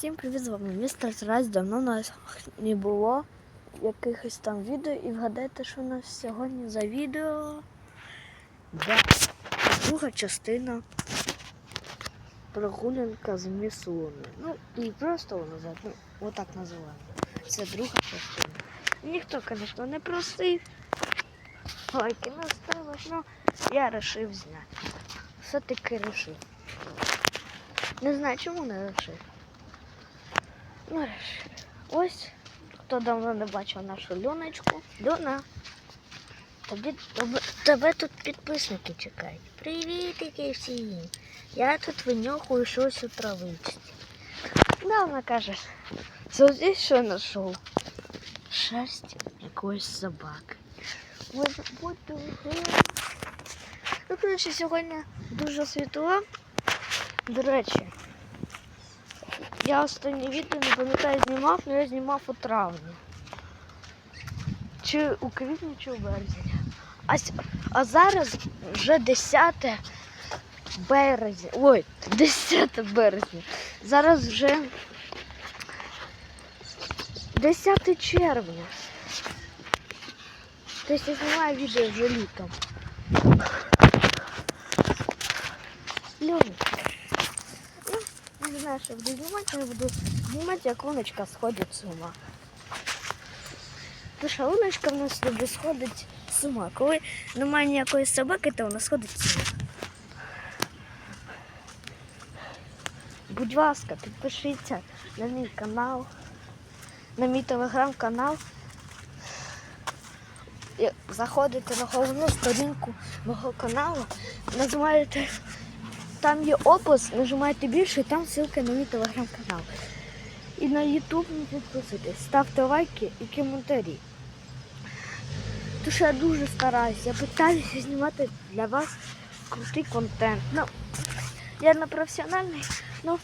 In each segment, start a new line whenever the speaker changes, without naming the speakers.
Всім привіт, з вами містер Райс. Давно у нас не було якихось там відео і вгадайте, що у нас сьогодні за відео. Да. Друга частина прогулянка з міс Луни. Ну, і просто назад, ну, отак називаємо. Це друга частина. Ніхто, звісно, не просив. Лайки не ставив, ну я вирішив зняти. Все-таки вирішив. Не знаю, чому не вирішив. Ось хто давно не бачив нашу Льоночку. Льона. Тобі, тебе, тут підписники чекають. Привітики всім. Я тут винюхую щось у травичці. Да, вона каже, що що знайшов? Шерсть якоїсь собаки. Ось, будь Ну, коротше, сьогодні дуже світло. До речі, я останнє відео не пам'ятаю знімав, але я знімав у травні. Чи у квітні, чи у березні. А, а зараз вже 10 березня. Ой, 10 березня. Зараз вже 10 червня. Тобто я знімаю відео вже літом. Льоня. Не буду знімати, я буду знімати, як луночка сходить з ума. Що луночка в нас любить сходить з ума. Коли немає ніякої собаки, то вона сходить з ума. Будь ласка, підпишіться на мій канал, на мій телеграм-канал. Заходите на головну сторінку мого каналу, нажимаєте там є опис, нажимаєте більше, там ссылка на мій телеграм-канал. І на YouTube не підписуйтесь, ставте лайки і коментарі. Тому що я дуже стараюся, я питаюся знімати для вас крутий контент. Ну, я не професіональний, ну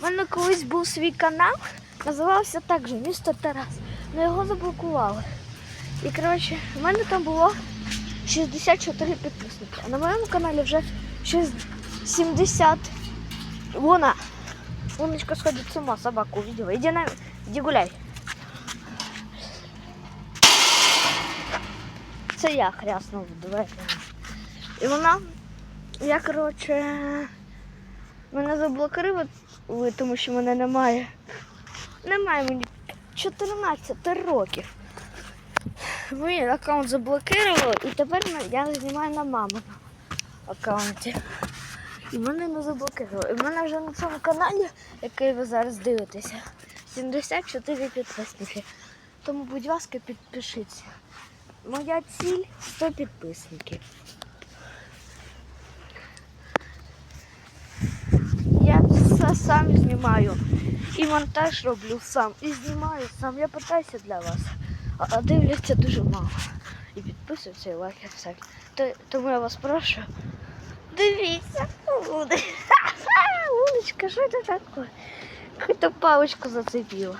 в мене колись був свій канал, називався так же місто Тарас. але його заблокували. І коротше, в мене там було 64 підписники. А на моєму каналі вже 6 70. Луна. Луночка сходит с ума, собаку увидела. Иди, на... Иди гуляй. Це я хряснув двері. І вона, я, коротше, мене заблокували, тому що мене немає. Немає мені 14 років. Мій аккаунт заблокували і тепер я знімаю на маму аккаунті. І мене не заблокували. І в мене вже на цьому каналі, який ви зараз дивитеся, 74 підписники. Тому, будь ласка, підпишіться. Моя ціль 100 підписників. Я все сам знімаю. І монтаж роблю сам. І знімаю сам. Я питаюся для вас. А, дивляться дуже мало. І підписуються, і лайки всякі. Тому я вас прошу. Дивіться. Луночка, що це таке? Какую-то палочку зацепила.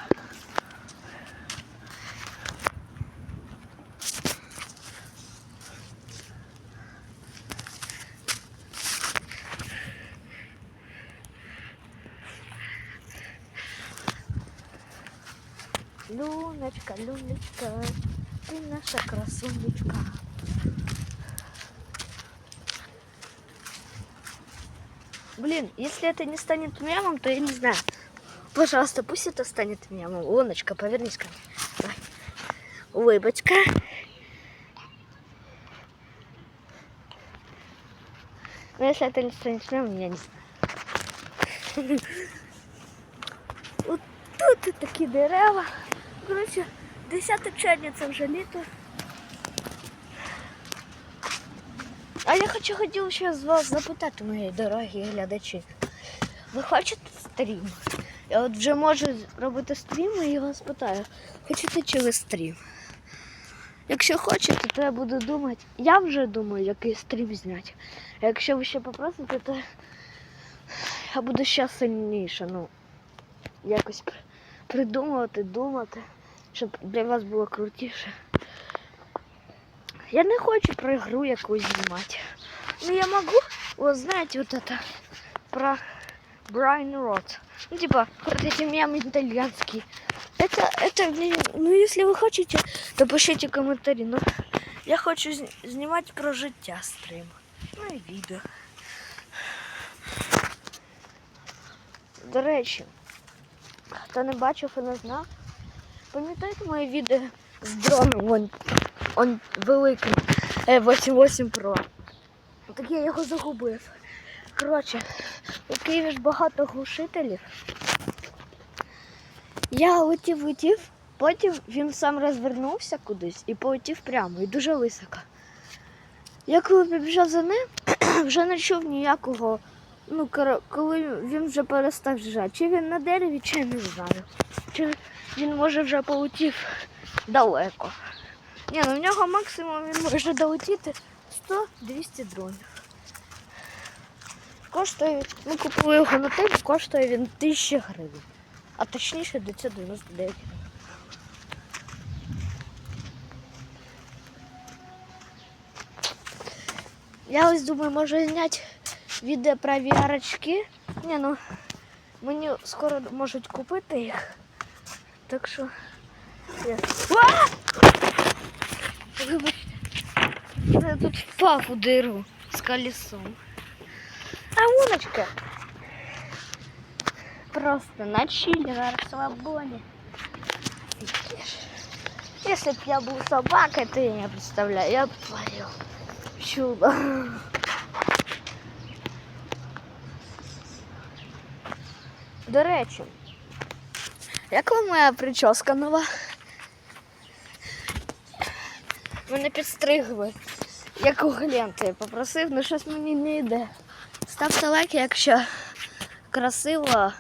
Луночка, Луночка, ты наша красунечка. Блин, если это не станет мемом, то я не знаю. Пожалуйста, пусть это станет мемом. Луночка, повернись ко мне. Давай. Улыбочка. Но если это не станет мемом, я не знаю. Вот тут і такі дерева. Коротше, 10 червня це вже літо. А я хочу хотів ще з вас запитати, мої дорогі глядачі. Ви хочете стрім? Я от вже можу робити стрім і я вас питаю, хочете чи ви стрім? Якщо хочете, то я буду думати. Я вже думаю, який стрім зняти. А якщо ви ще попросите, то я буду ще сильніше. Ну, якось придумувати, думати, щоб для вас було крутіше. Я не хочу про игру якусь знімати. Ну я могу, вот знаете, вот это про Брайан Рот. Ну, типа, вот эти мемы итальянские. Это, это, блин, ну, если вы хотите, то пишите комментарии. Ну, я хочу зн- знімати про життя стрим. Ну і відео. До речі, хто не бачив і не знав, пам'ятаєте моє відео з дроном вон, Он великим е, 88 Pro. Так я його загубив. Коротше, у Києві ж багато глушителів. Я летів, летів, потім він сам розвернувся кудись і полетів прямо, і дуже високо. Я коли побіжав за ним, вже не чув ніякого. Ну, коли він вже перестав жати. Чи він на дереві, чи не знаю. Чи він може вже полетів далеко. Ні, ну в нього максимум він може долетіти 100-200 дронів. Коштує, ми купили його на тим, коштує він 1000 гривень. А точніше 999 гривень. Я ось думаю, може зняти відео про VR-очки. Ні, ну мені скоро можуть купити їх. Так що. Я... Тут впав у диру з колесом. А уночка. Просто на чиле, на расслабоне. Если б я был собакой, я не представляю, я бы творил чудо. До речі, як вам моя прическа нова? Мене підстригли, як у Гленти. Попросив, ну щось мені не йде. Ставте лайки, якщо красиво.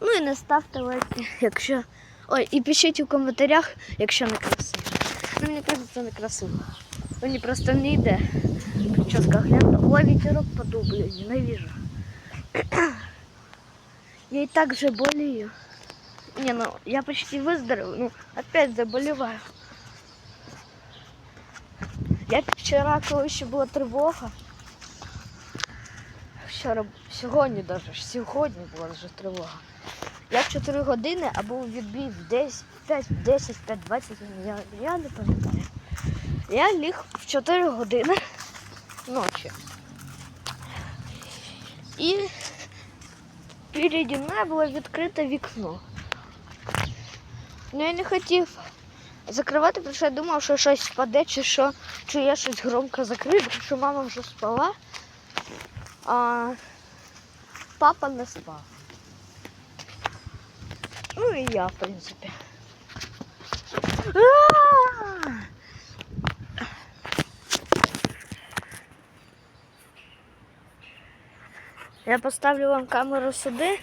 Ну і не ставте лайки, якщо. Ой, і пишіть у коментарях, якщо не красиво. Ну, мені кажется, це не красиво. Мені просто не йде. Прическа гляньте. Ой, вітерок подублює, ненавижу. Я и так же болею. Не, ну я почти выздоровел, ну опять заболеваю. Я вчора, коли ще була тривога. Вчора, сьогодні даже, сьогодні була вже тривога. Я в 4 години, а був відбій в 10, 5, 10, 5, 20, я, я не пам'ятаю. Я ліг в 4 години ночі. І переді мною було відкрите вікно. Ну я не хотів закривати, тому що я думав, що щось впаде, чи що, чи я щось громко закрию, тому що мама вже спала, а папа не спав. Ну і я, в принципі. Я поставлю вам камеру сюди,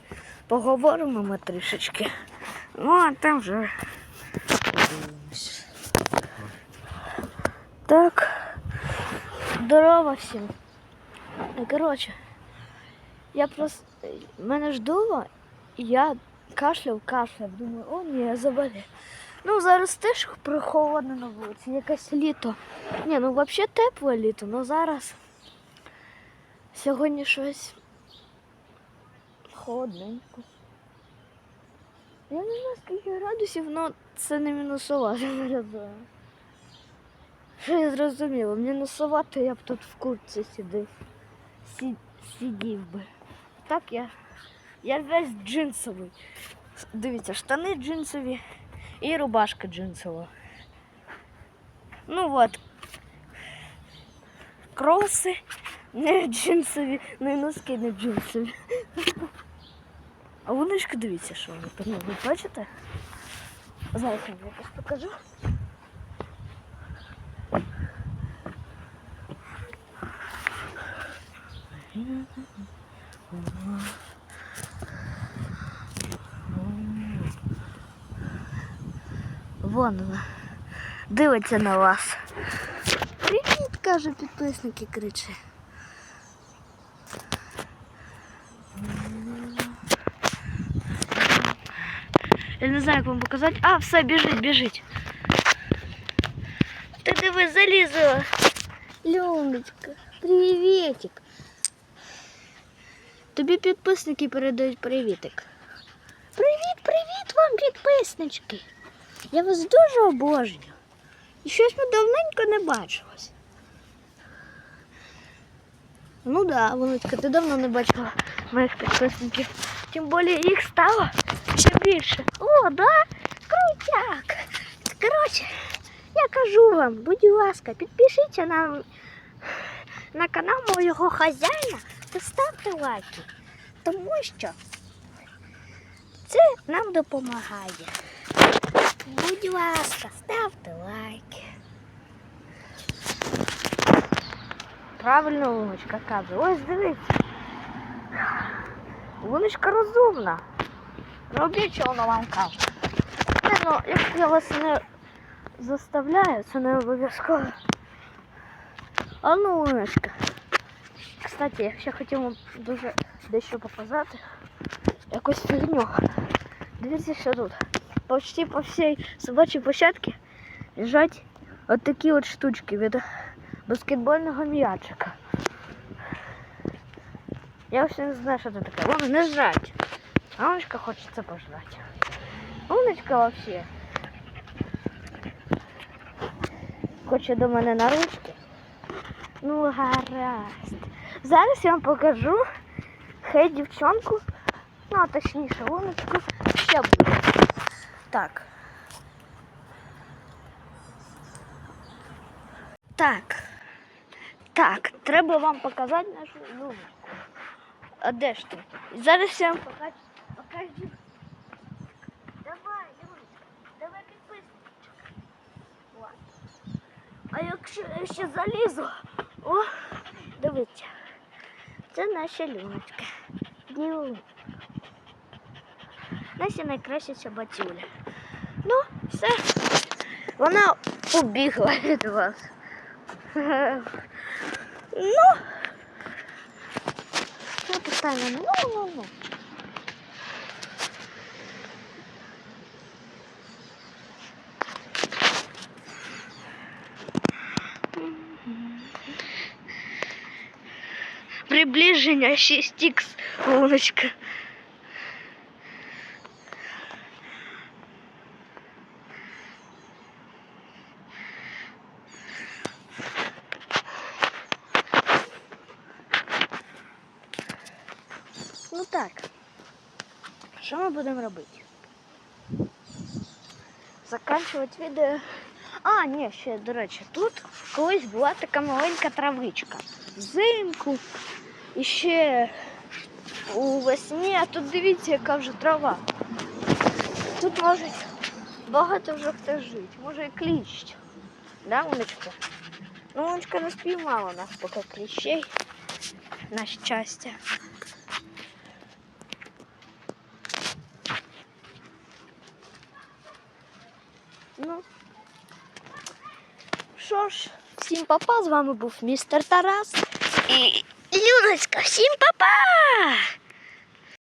поговоримо ми трішечки. Ну, а там вже подивимось. Так. Здорово всім. Ну, Коротше, я просто. Мене ж дуло, і я кашляв, кашляв. Думаю, о, ні, я заболів. Ну, зараз теж прохолодно на вулиці, якесь літо. Ні, ну взагалі тепле літо, але зараз сьогодні щось холодненько. Я не знаю скільки градусів, але це не мінусова. Що я зрозуміла, мінусова, то я б тут в куртці сидів. Сі, сидів би. Так я. Я весь джинсовий. Дивіться, штани джинсові і рубашка джинсова. Ну от. Кроси не джинсові, ну і носки не джинсові. А воночка, дивіться, що вони певно, ви бачите? Зараз я вам якось покажу. Вон вона. Дивиться на вас. Привіт, каже підписники, кричить. Я не знаю, як вам показати. А, все, біжить, біжить. Ти диви, залізла. Люмочка, приветик. Тобі підписники передають привітик. Привіт, привіт вам, підписнички! Я вас дуже обожнюю. І щось ми давненько не бачилось. Ну да, Володька, ти давно не бачила моїх підписників. Тим більше їх стало ще більше. О, да? Крутяк! Коротше, я кажу вам, будь ласка, підпишіться на, на канал моєго хазяїна ставте лайки. Тому що це нам допомагає. Будь ласка, ставте лайки. Правильно Луночка каже. Ось дивіться. Луночка розумна. Робіть, що вона вам каже. Не, ну, якщо я вас не заставляю, це не обов'язково. А ну, Луночка. Кстати, я ще хотів вам дуже дещо показати. Якусь фігню. Дивіться, що тут. Почти по всій собачій площадці лежать от такі от штучки від баскетбольного м'ячика. Я вообще не знаю, що це таке. Вона не жрать. А Луночка хоче це пожрати. Луночка вообще. Хоче до мене на ручки. Ну, гаразд. Зараз я вам покажу хей дівчонку. Ну, а точніше, луночку ще буде. Так. Так. Так, треба вам показати нашу луночку. А де ж ти? Зараз я вам покажу. покажу. Давай, Луночка, давай підписуйся. О. А якщо я ще залізу, о, дивіться. Це наша люночка. Ділу. Наша найкраща собацюля. Ну, все. Вона побігла від вас. Ну, що питання? Ну, ну, ну. Приближення 6х, луночка. Ну так. Що ми будемо робити? Заканчувати відео. А, ні, ще, до речі, тут колись була така маленька травичка. Взимку І ще у весні, а тут дивіться, яка вже трава. Тут може багато вже хто жити, може і кліщ. Да, Уночка? Ну, Уночка не спіймала нас поки кліщей. На щастя. Ну. Що ж, всім папа, з вами був містер Тарас Люночка. Всім папа!